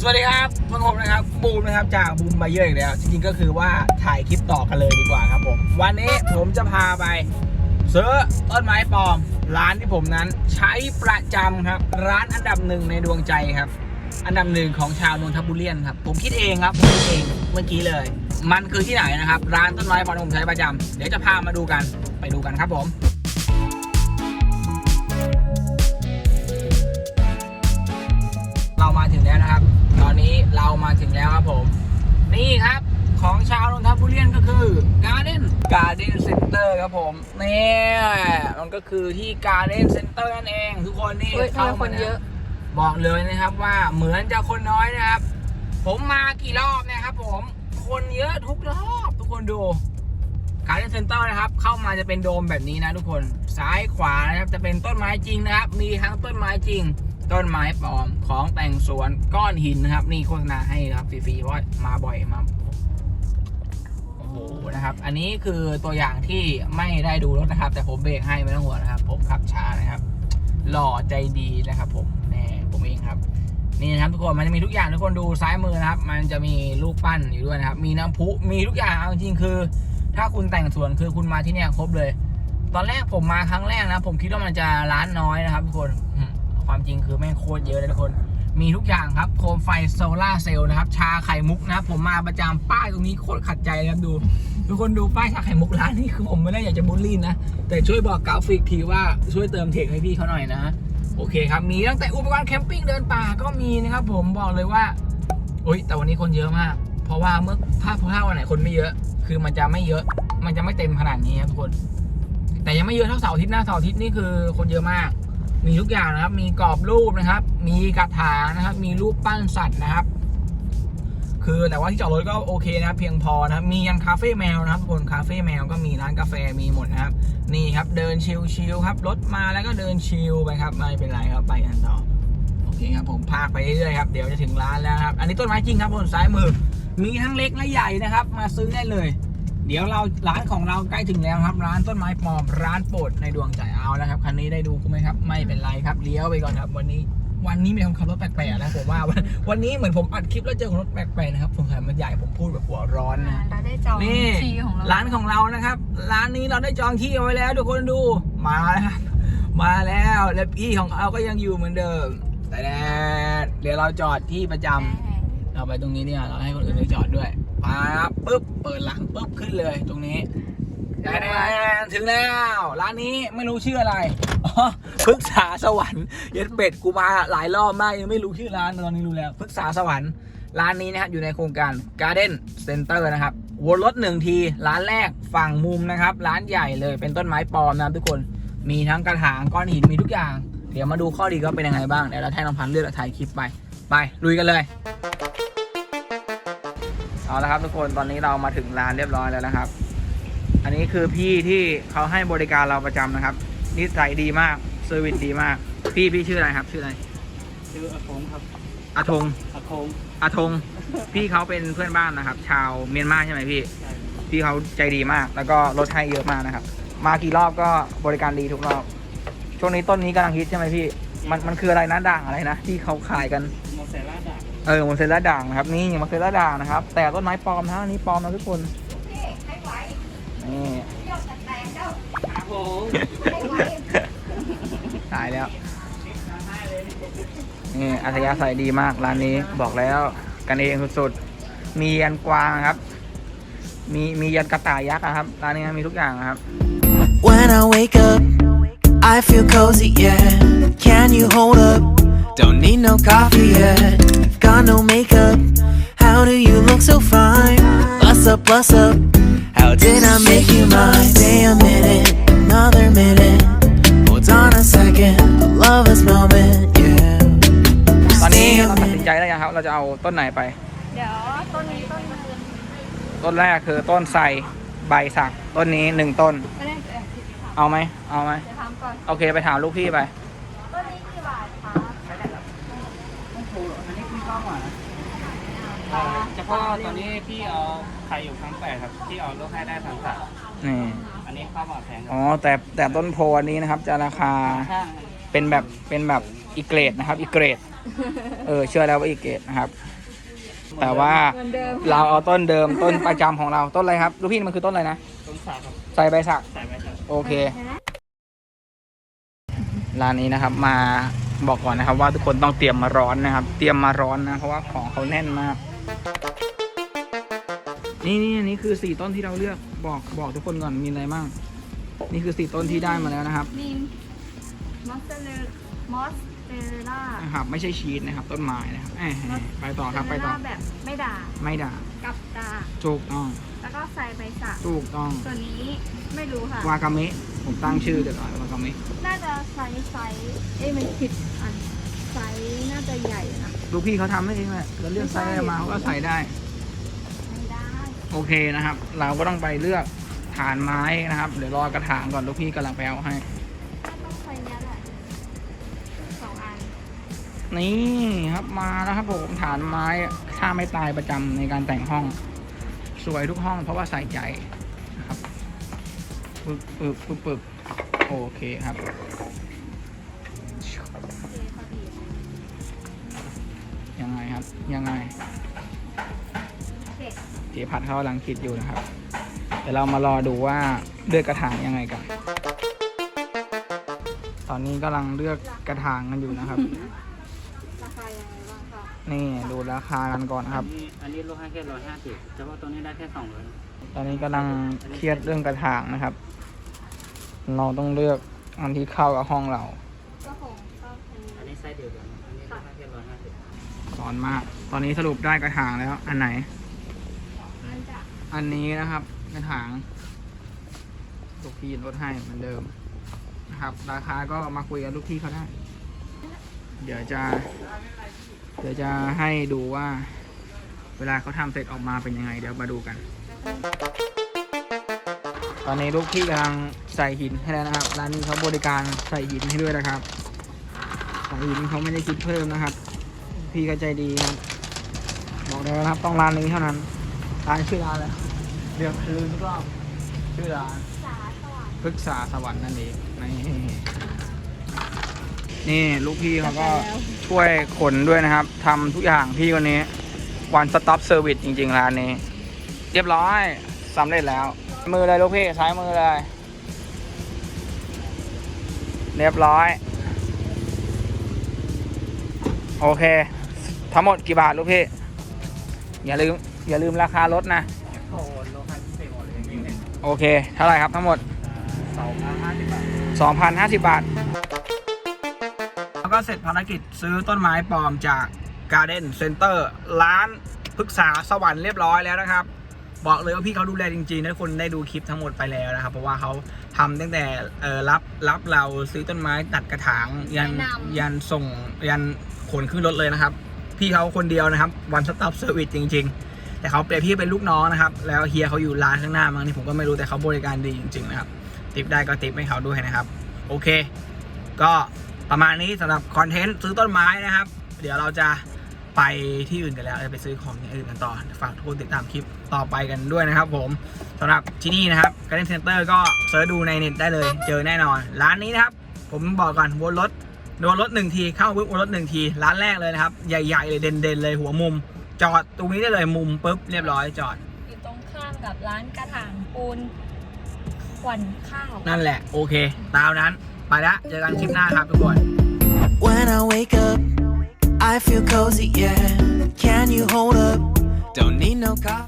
สวัสดีครับพวกผมนะครับบูมนะครับจากบูมบายเยอร์อีกแล้ว จริงๆก็คือว่าถ่ายคลิปต่อกันเลยดีกว่าครับผมวันนี้ผมจะพาไปซื้อต้นไม้ปลอม ร้านที่ผมนั้นใช้ประจำครับ ร้านอันดับหนึ่งในดวงใจครับ อันดับหนึ่งของชาวนนทบุรีครับ ผมคิดเองครับผมคิดเองเมื่อกี้เลย มันคือที่ไหนนะครับ ร้านต้นไม้ปลอมที่ผมใช้ประจำเดี๋ยวจะพามาดูกันไปดูกันครับผมเรามาถึงแล้วนะครับ เรามาถึงแล้วครับผม นี่ครับของชาวนนทบุรีก็คือ Garden Garden Center ครับผมนี่มันก็คือที่ Garden Center นั่นเองทุกคนนี่เฮ้ยทำไมคนมาเยอะ บอกเลยนะครับว่าเหมือนจะคนน้อยนะครับ ผมมากี่รอบเนะครับผมคนเยอะทุกรอบทุกคนดู Garden Center นะครับ เข้ามาจะเป็นโดมแบบนี้นะทุกคนซ้ายขวานะครับจะเป็นต้นไม้จริงนะครับ มีทั้งต้นไม้จริง ต้นไม้ปลอมของแต่งสวนก้อนหินนะครับ นี่โฆษณาให้ครับฟรีๆเพราะมาบ่อยมาโอ้โหนะครับ อันนี้คือตัวอย่างที่ไม่ได้ดูรถนะครับ แต่ผมเบรกให้ไม่ต้องห่วงนะครับ ผมขับช้านะครับ หล่อใจดีนะครับผมแน่ผมเองครับ นี่นะครับทุกคนมันจะมีทุกอย่างทุกคนดูซ้ายมือนะครับ มันจะมีลูกปั้นอยู่ด้วยนะครับ มีน้ำพุมีทุกอย่างเอาจริงๆคือ ถ้าคุณแต่งสวนคือคุณมาที่เนี่ยครบเลย ตอนแรกผมมาครั้งแรกนะ ผมคิดว่ามันจะร้านน้อยนะครับทุกคน ความจริงคือแม่งโคตรเยอะเลยทุกคน มีทุกอย่างครับโคมไฟโซล่าเซลล์นะครับ ชาไข่มุกนะผมมาประจำป้ายตรงนี้โคตรขัดใจเลยครับดู ทุกคนดูป้ายชาไข่มุกร้านนี้คือผมไม่ได้อยากจะบูลลี่นะ แต่ช่วยบอกกราฟิกทีว่าช่วยเติมเทคให้พี่เขาหน่อยนะโอเคครับ มีตั้งแต่อุปกรณ์แคมปิ้งเดินป่าก็มีนะครับผมบอกเลยว่าโอ๊ยแต่วันนี้คนเยอะมาก เพราะว่าเมื่อถ้าถ้าวันไหนคนไม่เยอะ คือมันจะไม่เยอะ มันจะไม่เต็มขนาดนี้ครับทุกคน แต่ยังไม่เยอะเท่าเสาร์อาทิตย์น้าเสาร์อาทิตย์นี่คือคนเยอะมาก มีทุกอย่างนะครับ มีกรอบรูปนะครับ มีกระถางนะครับ มีรูปปั้นสัตว์นะครับ คือแต่ว่าที่จอดรถก็โอเคนะเพียงพอนะครับ มียันคาเฟ่แมวนะครับทุกคนคาเฟ่แมวก็มีร้านกาแฟมีหมดนะครับ นี่ครับเดินชิลๆครับรถมาแล้วก็เดินชิลไปครับไม่เป็นไรครับไปกันต่อโอเคครับผมพากไปเรื่อยๆครับเดี๋ยวจะถึงร้านแล้วครับ อันนี้ต้นไม้จริงครับบนซ้ายมือ มีทั้งเล็กและใหญ่นะครับ มาซื้อได้เลย เดี๋ยวเราร้านของเราใกล้ถึงแล้วครับ ร้านต้นไม้ปลอมร้านโปรดในดวงใจเอาแล้วครับคันนี้ได้ดูกูไหมครับ ไม่เป็นไรครับเลี้ยวไปก่อนครับ วันนี้วันนี้มีคนขับรถแปลกๆนะผมว่าวันวันนี้เหมือนผมอัดคลิปแล้วเจอคนรถแปลกๆนะครับผมเห็นมันใหญ่ผมพูดแบบหัวร้อนนะเราได้จองนี่ที่ของเราร้านของเรานะครับ ร้านนี้เราได้จองที่เอาไว้แล้วทุกคนดูมาแล้วครับมาแล้วและพี่ของเราก็ยังอยู่เหมือนเดิม แต่เดี๋ยวเราจอดที่ประจำเราไปตรงนี้เนี่ยเราให้คนอื่นไปจอดด้วย ปั๊บปุ๊บเปิดหลังปุ๊บขึ้นเลยตรงนี้แต่ถึงแล้วร้านนี้ไม่รู้ชื่ออะไรอ๋อพฤกษาสวรรค์เย็ดเป็ดกูมาหลายรอบมากยังไม่รู้ชื่อร้านตอนนี้รู้แล้วพฤกษาสวรรค์ร้านนี้นะครับอยู่ในโครงการ Garden Center นะครับวนรถหนึ่งที ร้านแรกฝั่งมุมนะครับ ร้านใหญ่เลยเป็นต้นไม้ปลอมนะครับทุกคนมีทั้งกระถางก้อนหินมีทุกอย่าง เดี๋ยวมาดูข้อดีก็เป็นยังไงบ้างเดี๋ยวเราให้น้องพันธุ์เลือกถ่ายคลิปไป ไปลุยกันเลย เอาละครับทุกคนตอนนี้เรามาถึงร้านเรียบร้อยแล้วนะครับ อันนี้คือพี่ที่เขาให้บริการเราประจำนะครับ นิสัยดีมากเซอร์วิสดีมาก พี่พี่ชื่ออะไรครับ ชื่ออะไรชื่ออาคงครับอาทงอาคงอาทง พี่เขาเป็นเพื่อนบ้านนะครับ ชาวเมียนมาใช่ไหมพี่ใช่พี่เขาใจดีมาก แล้วก็ลดให้เยอะมากนะครับ มากี่รอบก็บริการดีทุกรอบ ช่วงนี้ต้นนี้กำลังฮิตใช่ไหมพี่ มันมันคืออะไรนะด่างอะไรนะที่เขาขายกันโมเซล่าดา เออมอนเซล่าด่างนะครับนี่มอนเซล่าด่างนะครับ แต่ต้นไม้ปลอมนะอันนี้ปลอมนะทุกคนนี่อาคงตายแล้วนี่อัธยาศัยดีมากร้านนี้บอกแล้วกันเองสุดๆ มียันกวางครับ มีมียันกระต่ายยักษ์อะครับร้านนี้มีทุกอย่างนะครับ When I wake up, I feel cozy, yeah. Can you hold up? Don't need no coffee yet. Got no makeup. How do you look so fine? Bust up, bust up. How did I make you mine? Stay a minute, another minute. Hold on a second, I love this moment, yeah. ตอนนี้ Stay เรา a ตัดสิน minute. ใจแล้วยังครับ เราจะเอาต้นไหนไป เดี๋ยวต้นนี้ต้นนึงต้นแรกคือต้นไทรใบสัก ต้นนี้หนึ่งต้นไม่ได้เดี๋ยวเอาไหมเอาไหมถามก่อน โอเคไปถามลูกพี่ไป ต้นนี้กี่บาทคะ อันนี้พี่ชอบกว่านะเฉพาะตอนนี้พี่เอาไข่อยู่ครั้งแปดครับพี่เอาลูกให้ได้พันสามนี่อันนี้ข้าวหมาแพงคอ๋รัอแต่แต่ต้นโพอันนี้นะครับ จะราคาข้างเป็นแบบเป็นแบบอีกเกรดนะครับ อีกเกรด เออเชื่อแล้วว่าอีกเกตนะครับ แต่ว่าเหมือนเดิม เราเอาต้นเดิมต้นประจำของเราต้นอะไรครับลูกพี่มันคือต้นอะไรนะต้นสาครับใส่ใบสัก ใส่ไว้ครับ โอเค ร้านนี้นะครับมา บอกก่อนนะครับว่าทุกคนต้องเตรียมมาร้อนนะครับ เตรียมมาร้อนนะเพราะว่าของเขาแน่นมาก นี่นี่อันนี้คือสี่ต้นที่เราเลือกบอกบอกทุกคนก่อนมีอะไรบ้างนี่คือสี่ต้นที่ได้มาแล้วนะครับมีมอสเตอร์มอสเตอร์ล่านะครับ ไม่ใช่ชีสนะครับ ต้นไม้นะครับแหมไปต่อครับไปต่อแบบไม่ด่าไม่ด่ากับด่าถูกต้องแล้วก็ใส่ใบสักถูกต้องส่วนนี้ไม่รู้ค่ะวากาเมะ ผมตั้งชื่อเดี๋ยวก่อนวากาเมะน่าจะไซส์ไซส์เอ้ยมันผิดอันไซส์น่าจะใหญ่นะลูกพี่เขาทำให้เองแหละเราเลือกไซส์อะไรมาเขาก็ใส่ได้ ไม่ได้โอเคนะครับ เราก็ต้องไปเลือกฐานไม้นะครับ เดี๋ยวรอกระถางก่อนลูกพี่กำลังไปเอาให้ถ้าต้องไซส์เนี้ยแหละสองอันนี่ครับมาแล้วครับผมฐานไม้ถ้าไม่ตายประจำในการแต่งห้อง สวยทุกห้องเพราะว่าใส่ใจนะครับ ปึกปึกปึกปึกโอเคครับโอเคพอดียังไงครับ ยังไงเด็กเจ๊พัดเขากำลังคิดอยู่นะครับเดี๋ยวเรามารอดูว่าเลือกกระถางยังไงกัน ตอนนี้กำลังเลือกกระถางกันอยู่นะครับ ราคายังไงบ้างคะนี่ดูราคากันก่อนนะครับ อันนี้อันนี้ลดให้แค่ร้อยห้าสิบเฉพาะตัวนี้ได้แค่สองร้อยตอนนี้กำลังเครียดเรื่องกระถางนะครับ เราต้องเลือกอันที่เข้ากับห้องเราก็คงก็เป็นอันนี้ไซส์เดียวกันอันนี้ลดให้แค่ร้อยห้าสิบร้อนมาก ตอนนี้สรุปได้กระถางแล้ว อันไหน มันจะอันนี้นะครับกระถางลูกพี่ลดให้เหมือนเดิมนะครับ ราคาก็มาคุยกับลูกพี่เขาได้ เดี๋ยวจะ เดี๋ยวจะให้ดูว่า เวลาเขาทำเสร็จออกมาเป็นยังไง เดี๋ยวมาดูกัน ตอนนี้ลูกพี่กำลัง ใส่หินให้แล้วนะครับ ร้านนี้เขาบริการใส่หินให้ด้วยนะครับใส่หินเขาไม่ได้คิดเพิ่มนะครับ พี่ก็ใจดีครับบอกเลยนะครับต้องร้านนี้เท่านั้น ร้านชื่อร้านอะไรเดี๋ยวลืมทุกรอบชื่อร้านสาสว่างพฤกษาสวรรค์นั่นเองนี่นี่ลูกพี่เขาก็ช่วยขนด้วยนะครับทำทุกอย่างพี่คนนี้ one stop service จริงๆร้านนี้ เรียบร้อยสำเร็จแล้ว มือเลยลูกพี่ซ้ายมือเลย เรียบร้อย โอเค ทั้งหมดกี่บาทลูกพี่ อย่าลืม อย่าลืมราคารถนะ โอเค เท่าไหร่ครับทั้งหมดสองพันห้าสิบบาท2,050 บาท แล้วก็เสร็จภารกิจซื้อต้นไม้ปลอมจาก Garden Center ร้านพฤกษาสวรรค์เรียบร้อยแล้วนะครับ บอกเลยว่าพี่เขาดูแลจริงๆนะทุกคนได้ดูคลิปทั้งหมดไปแล้วนะครับ เพราะว่าเขาทำตั้งแต่เอ่อรับรับเราซื้อต้นไม้ตัดกระถางยันยันส่งยันขนขึ้นรถเลยนะครับ พี่เขาคนเดียวนะครับ one stop service จริง ๆ แต่เขาเปรียบพี่เป็นลูกน้องนะครับ แล้วเฮียเขาอยู่ร้านข้างหน้ามั้งนี่ผมก็ไม่รู้แต่เขาบริการดีจริงๆนะครับติปได้ก็ติปให้เขาด้วยนะครับ โอเค ก็ประมาณนี้สำหรับคอนเทนต์ซื้อต้นไม้นะครับ เดี๋ยวเราจะ ไปที่อื่นกันแล้วจะไปซื้อของอย่างอื่นกันต่อ ฝากทุกคนติดตามคลิปต่อไปกันด้วยนะครับผมสำหรับที่นี่นะครับ Garden Center ก็เสิร์ชดูในเน็ตได้เลย เจอแน่นอน ร้านนี้นะครับ ผมบอกก่อนวนรถวนรถหนึ่งทีเข้าปุ๊บวนรถหนึ่งที ร้านแรกเลยนะครับ ใหญ่ๆเลยเด่นๆเลยหัวมุม จอดตรงนี้ได้เลยมุมปุ๊บเรียบร้อยจอด อยู่ตรงข้ามกับร้านกระถางปูนขวัญข้าวนั่นแหละ โอเค ตามนั้น ไปละเจอกันคลิปหน้าครับทุกคน When I wake up, I feel cozy, yeah. Can you hold up? Don't need no coffee.